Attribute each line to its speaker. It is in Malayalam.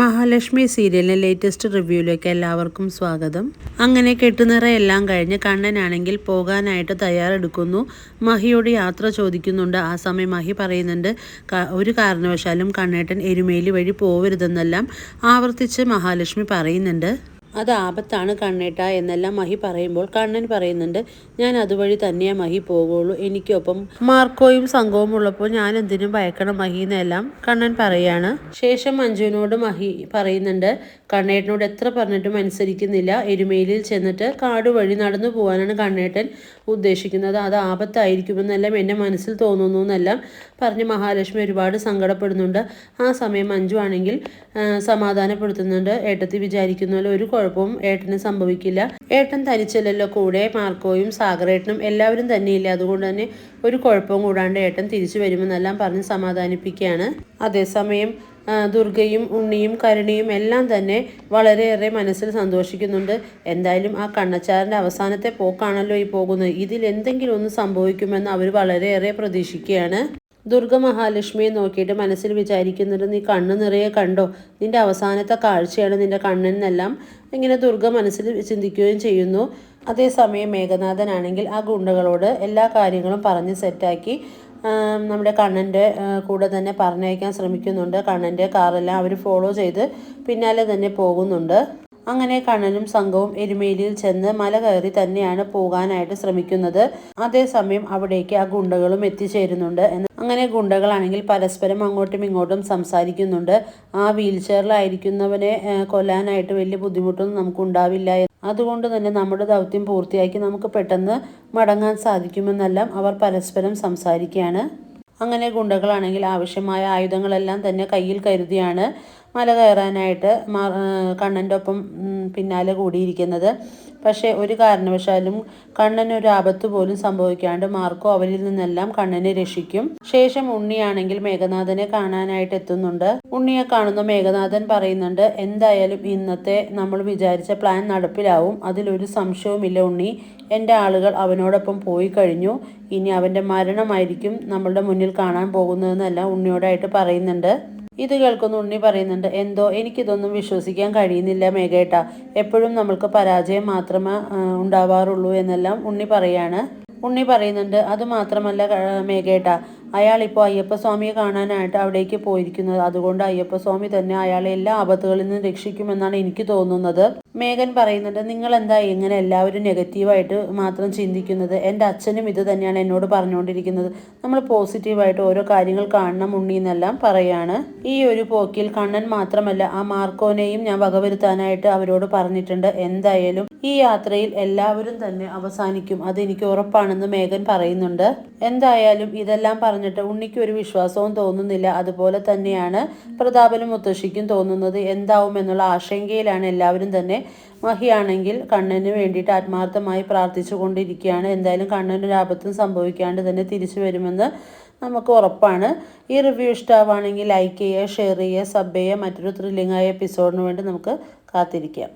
Speaker 1: മഹാലക്ഷ്മി സീരിയലിന്റെ ലേറ്റസ്റ്റ് റിവ്യൂയിലേക്ക് എല്ലാവർക്കും സ്വാഗതം. അങ്ങനെ കെട്ടുനിറ എല്ലാം കഴിഞ്ഞ് കണ്ണനാണെങ്കിൽ പോകാനായിട്ട് തയ്യാറെടുക്കുന്നു. മഹിയോട് യാത്ര ചോദിക്കുന്നുണ്ട്. ആ സമയം മഹി പറയുന്നുണ്ട് ഒരു കാരണവശാലും കണ്ണേട്ടൻ എരുമേലി വഴി പോവരുതെന്നെല്ലാം ആവർത്തിച്ച് മഹാലക്ഷ്മി പറയുന്നുണ്ട്. അത് ആപത്താണ് കണ്ണേട്ട എന്നെല്ലാം മഹി പറയുമ്പോൾ കണ്ണൻ പറയുന്നുണ്ട് ഞാൻ അതുവഴി തന്നെയേ മഹി പോകുള്ളൂ എനിക്കൊപ്പം മാർക്കോയും സംഘവും ഉള്ളപ്പോൾ ഞാൻ എന്തിനും ഭയക്കണം മഹി എന്നെല്ലാം കണ്ണൻ പറയാണ്. ശേഷം മഞ്ജുവിനോട് മഹി പറയുന്നുണ്ട് കണ്ണേട്ടനോട് എത്ര പറഞ്ഞിട്ടും അനുസരിക്കുന്നില്ല. എരുമേലിയിൽ ചെന്നിട്ട് കാട് വഴി നടന്നു പോകാനാണ് കണ്ണേട്ടൻ ഉദ്ദേശിക്കുന്നത്. അത് ആപത്തായിരിക്കുമെന്നെല്ലാം എന്റെ മനസ്സിൽ തോന്നുന്നു എന്നെല്ലാം പറഞ്ഞ് മഹാലക്ഷ്മി ഒരുപാട് സങ്കടപ്പെടുന്നുണ്ട്. ആ സമയം മഞ്ജു ആണെങ്കിൽ സമാധാനപ്പെടുത്തുന്നുണ്ട്. ഏട്ടത്തി വിചാരിക്കുന്ന പോലെ ഒരു കുഴപ്പവും ഏട്ടന് സംഭവിക്കില്ല. ഏട്ടൻ തനിച്ചല്ലല്ലോ കൂടെ മാർക്കോയും സാഗറേട്ടനും എല്ലാവരും തന്നെയില്ല? അതുകൊണ്ട് തന്നെ ഒരു കുഴപ്പവും കൂടാണ്ട് ഏട്ടൻ തിരിച്ചു വരുമെന്നെല്ലാം പറഞ്ഞ് സമാധാനിപ്പിക്കുകയാണ്. അതേസമയം ദുർഗയും ഉണ്ണിയും കരുണിയും എല്ലാം തന്നെ വളരെയേറെ മനസ്സിൽ സന്തോഷിക്കുന്നുണ്ട്. എന്തായാലും ആ കണ്ണച്ചാറിന്റെ അവസാനത്തെ പോക്കാണല്ലോ ഈ പോകുന്നത്. ഇതിൽ എന്തെങ്കിലും ഒന്ന് സംഭവിക്കുമെന്ന് അവർ വളരെയേറെ പ്രതീക്ഷിക്കുകയാണ്. ദുർഗ മഹാലക്ഷ്മിയെ നോക്കിയിട്ട് മനസ്സിൽ വിചാരിക്കുന്നുണ്ട് നീ കണ്ണു നിറയെ കണ്ടോ? നിന്റെ അവസാനത്തെ കാഴ്ചയാണ് നിന്റെ കണ്ണെന്നെല്ലാം ഇങ്ങനെ ദുർഗ മനസ്സിൽ ചിന്തിക്കുകയും ചെയ്യുന്നു. അതേസമയം മേഘനാഥനാണെങ്കിൽ ആ ഗുണ്ടകളോട് എല്ലാ കാര്യങ്ങളും പറഞ്ഞ് സെറ്റാക്കി നമ്മുടെ കണ്ണന്റെ കൂടെ തന്നെ പറഞ്ഞയക്കാൻ ശ്രമിക്കുന്നുണ്ട്. കണ്ണന്റെ കാറെല്ലാം അവർ ഫോളോ ചെയ്ത് പിന്നാലെ തന്നെ പോകുന്നുണ്ട്. അങ്ങനെ കണ്ണനും സംഘവും എരുമേലിയിൽ ചെന്ന് മല കയറി തന്നെയാണ് പോകാനായിട്ട് ശ്രമിക്കുന്നത്. അതേസമയം അവിടേക്ക് ആ ഗുണ്ടകളും എത്തിച്ചേരുന്നുണ്ട് അങ്ങനെ ഗുണ്ടകളാണെങ്കിൽ പരസ്പരം അങ്ങോട്ടും ഇങ്ങോട്ടും സംസാരിക്കുന്നുണ്ട്. ആ വീൽ ചെയറിലായിരിക്കുന്നവനെ കൊല്ലാനായിട്ട് വലിയ ബുദ്ധിമുട്ടൊന്നും നമുക്ക് ഉണ്ടാവില്ല അതുകൊണ്ട് തന്നെ നമ്മുടെ ദൗത്യം പൂർത്തിയാക്കി നമുക്ക് പെട്ടെന്ന് മടങ്ങാൻ സാധിക്കുമെന്നെല്ലാം അവർ പരസ്പരം സംസാരിക്കുകയാണ്. അങ്ങനെ ഗുണ്ടകളാണെങ്കിൽ ആവശ്യമായ ആയുധങ്ങളെല്ലാം തന്നെ കയ്യിൽ കരുതിയാണ്. മല കയറാനായിട്ട് കണ്ണന്റെ ഒപ്പം പിന്നാലെ കൂടിയിരിക്കുന്നത്. പക്ഷേ ഒരു കാരണവശാലും കണ്ണൻ ഒരു ആപത്ത് പോലും സംഭവിക്കാണ്ട് മാർക്കോ അവരിൽ നിന്നെല്ലാം കണ്ണനെ രക്ഷിക്കും. ശേഷം ഉണ്ണിയാണെങ്കിൽ മേഘനാഥനെ കാണാനായിട്ട് എത്തുന്നുണ്ട്. ഉണ്ണിയെ കാണുന്ന മേഘനാഥൻ പറയുന്നുണ്ട് എന്തായാലും ഇന്നത്തെ നമ്മൾ വിചാരിച്ച പ്ലാൻ നടപ്പിലാവും. അതിലൊരു സംശയവുമില്ല ഉണ്ണി. എന്റെ ആളുകൾ അവനോടൊപ്പം പോയി കഴിഞ്ഞു. ഇനി അവന്റെ മരണമായിരിക്കും നമ്മളുടെ മുന്നിൽ കാണാൻ പോകുന്നതെന്നല്ല ഉണ്ണിയോടായിട്ട് പറയുന്നുണ്ട്. ഇത് കേൾക്കുന്ന ഉണ്ണി പറയുന്നുണ്ട് എന്തോ എനിക്കിതൊന്നും വിശ്വസിക്കാൻ കഴിയുന്നില്ല മേഘേട്ട. എപ്പോഴും നമ്മൾക്ക് പരാജയം മാത്രമേ ഉണ്ടാവാറുള്ളൂ എന്നെല്ലാം ഉണ്ണി പറയാണ്. ഉണ്ണി പറയുന്നുണ്ട് അത് മാത്രമല്ല മേഘേട്ട. അയാൾ ഇപ്പോൾ അയ്യപ്പസ്വാമിയെ കാണാനായിട്ട് അവിടേക്ക് പോയിരിക്കുന്നത്. അതുകൊണ്ട് അയ്യപ്പസ്വാമി തന്നെ അയാളെ എല്ലാ ആപത്തുകളിൽ നിന്നും രക്ഷിക്കുമെന്നാണ് എനിക്ക് തോന്നുന്നത്. മേഘൻ പറയുന്നുണ്ട് നിങ്ങൾ എന്താ ഇങ്ങനെ എല്ലാവരും നെഗറ്റീവായിട്ട് മാത്രം ചിന്തിക്കുന്നത്? എന്റെ അച്ഛനും ഇത് തന്നെയാണ് എന്നോട് പറഞ്ഞുകൊണ്ടിരിക്കുന്നത്. നമ്മൾ പോസിറ്റീവായിട്ട് ഓരോ കാര്യങ്ങൾ കാണണം ഉണ്ണി എന്നെല്ലാം പറയാണ്. ഈ ഒരു പോക്കിൽ കണ്ണൻ മാത്രമല്ല ആ മാർക്കോനെയും ഞാൻ വകവരുത്താനായിട്ട് അവരോട് പറഞ്ഞിട്ടുണ്ട്. എന്തായാലും ഈ യാത്രയിൽ എല്ലാവരും തന്നെ അവസാനിക്കും. അതെനിക്ക് ഉറപ്പാണെന്ന് മേഘൻ പറയുന്നുണ്ട്. എന്തായാലും ഇതെല്ലാം പറഞ്ഞിട്ട് ഉണ്ണിക്ക് ഒരു വിശ്വാസവും തോന്നുന്നില്ല. അതുപോലെ തന്നെയാണ് പ്രതാപനും മുത്തശ്ശിക്കും തോന്നുന്നത്. എന്താവും എന്നുള്ള ആശങ്കയിലാണ് എല്ലാവരും തന്നെ. മഹിയാണെങ്കിൽ കണ്ണന് വേണ്ടിയിട്ട് ആത്മാർത്ഥമായി പ്രാർത്ഥിച്ചു കൊണ്ടിരിക്കുകയാണ്. എന്തായാലും കണ്ണനൊരു ആപത്തും സംഭവിക്കാണ്ട് തന്നെ തിരിച്ചു വരുമെന്ന് നമുക്ക് ഉറപ്പാണ്. ഈ റിവ്യൂ ഇഷ്ടമാവുകയാണെങ്കിൽ ലൈക്ക് ചെയ്യുക ഷെയർ ചെയ്യുക സബ് ചെയ്യുക. മറ്റൊരു ത്രില്ലിംഗായ എപ്പിസോഡിന് വേണ്ടി നമുക്ക് കാത്തിരിക്കാം.